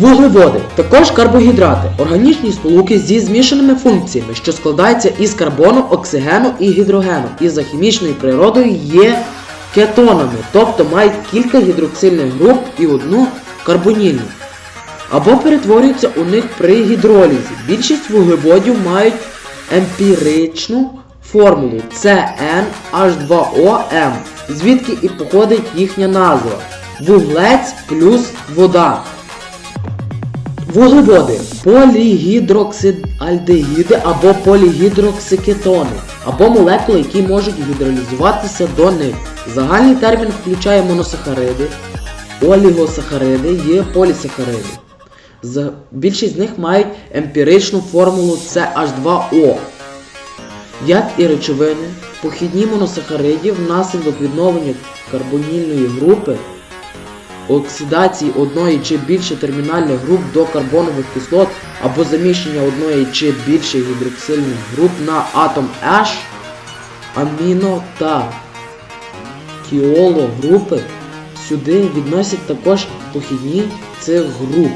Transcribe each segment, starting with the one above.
Вуглеводи також карбогідрати, органічні сполуки зі змішаними функціями, що складаються із карбону, оксигену і гідрогену, і за хімічною природою є кетонами, тобто мають кілька гідроксильних груп і одну карбонільну. Або перетворюються у них при гідролізі. Більшість вуглеводів мають емпіричну формулу CnH2OM, звідки і походить їхня назва. Вуглець плюс вода. Вуглеводи полігідроксидальдегіди або полігідроксикетони, або молекули, які можуть гідролізуватися до них. Загальний термін включає моносахариди, олігосахариди і полісахариди. Більшість з них мають емпіричну формулу CH2O. Як і речовини, похідні моносахаридів внаслідок відновлення карбонільної групи оксидації одної чи більше термінальних груп до карбонових кислот або заміщення одної чи більше гідроксильних груп на атом H, аміно та тіологрупи. Сюди відносять також похідні цих груп.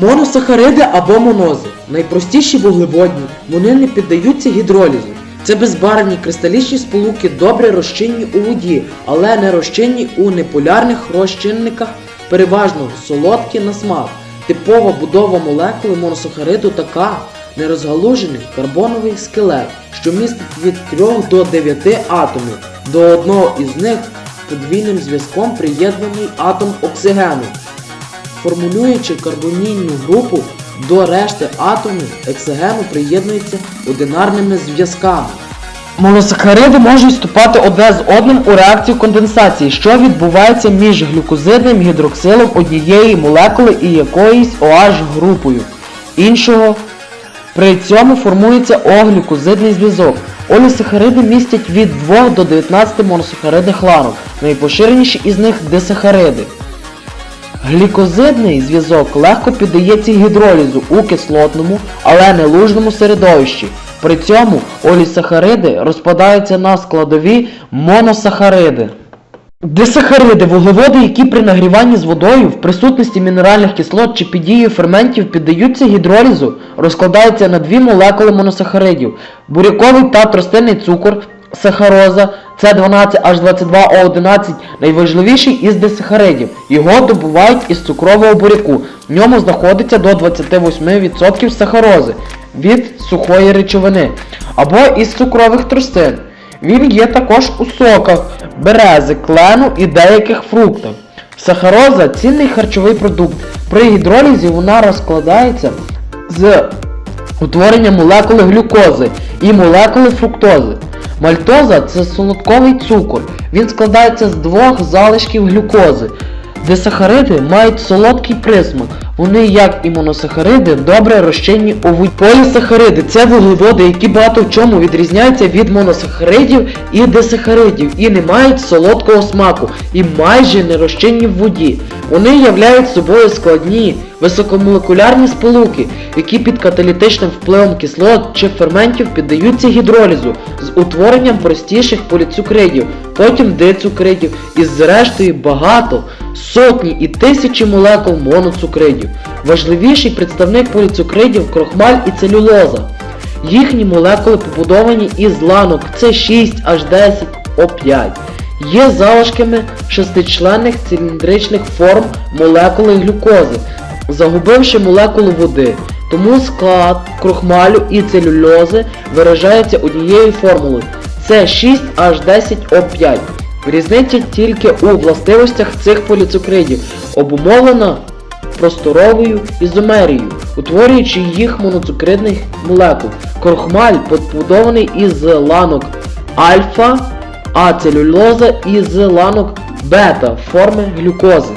Моносахариди або монози найпростіші вуглеводні, вони не піддаються гідролізу. Це безбарвні кристалічні сполуки, добре розчинні у воді, але не розчинні у неполярних розчинниках, переважно солодкі на смак. Типова будова молекули моносахариду така нерозгалужений карбоновий скелет, що містить від 3 до 9 атомів. До одного із них подвійним зв'язком приєднаний атом оксигену. Формулюючи карбонільну групу до решти атомів ексогену приєднуються одинарними зв'язками. Моносахариди можуть вступати одне з одним у реакцію конденсації, що відбувається між глюкозидним гідроксилом однієї молекули і якоюсь OH групою іншого. При цьому формується оглюкозидний зв'язок. Олісахариди містять від 2 до 19 моносахаридних ланок. Найпоширеніші із них дисахариди. Глікозидний зв'язок легко піддається гідролізу у кислотному, але не лужному середовищі. При цьому олісахариди розпадаються на складові моносахариди. Дисахариди вуглеводи, які при нагріванні з водою в присутності мінеральних кислот чи під дією ферментів піддаються гідролізу, розкладаються на дві молекули моносахаридів буряковий та тростинний цукор, сахароза, С12H22O11 найважливіший із дисахаридів. Його добувають із цукрового буряку. В ньому знаходиться до 28% сахарози від сухої речовини або із цукрових тростин. Він є також у соках, берези, клену і деяких фруктах. Сахароза цінний харчовий продукт. При гідролізі вона розкладається з утворенням молекули глюкози і молекули фруктози. Мальтоза це солодковий цукор. Він складається з двох залишків глюкози. Десахариди мають солодкий присмак. Вони, як і моносахариди, добре розчинні у воді. Полісахариди це вуглеводи, які багато в чому відрізняються від моносахаридів і дисахаридів і не мають солодкого смаку і майже не розчинні в воді. Вони являють собою складні, високомолекулярні сполуки, які під каталітичним впливом кислот чи ферментів піддаються гідролізу з утворенням простіших поліцукридів, потім дицукридів і зрештою багато, сотні і тисячі молекул моноцукридів. Важливіший представник поліцукридів крохмаль і целюлоза. Їхні молекули побудовані із ланок С6H10O5. Є залишками шестичленних циліндричних форм молекули глюкози, загубивши молекулу води. Тому склад крохмалю і целюльози виражається однією формулою С6H10O5. Різниця тільки у властивостях цих поліцукридів, обумовлена просторовою ізомерією, утворюючи їх моноцукридних молекул. Крохмаль побудований із ланок альфа, а целюлоза із ланок бета форми глюкози.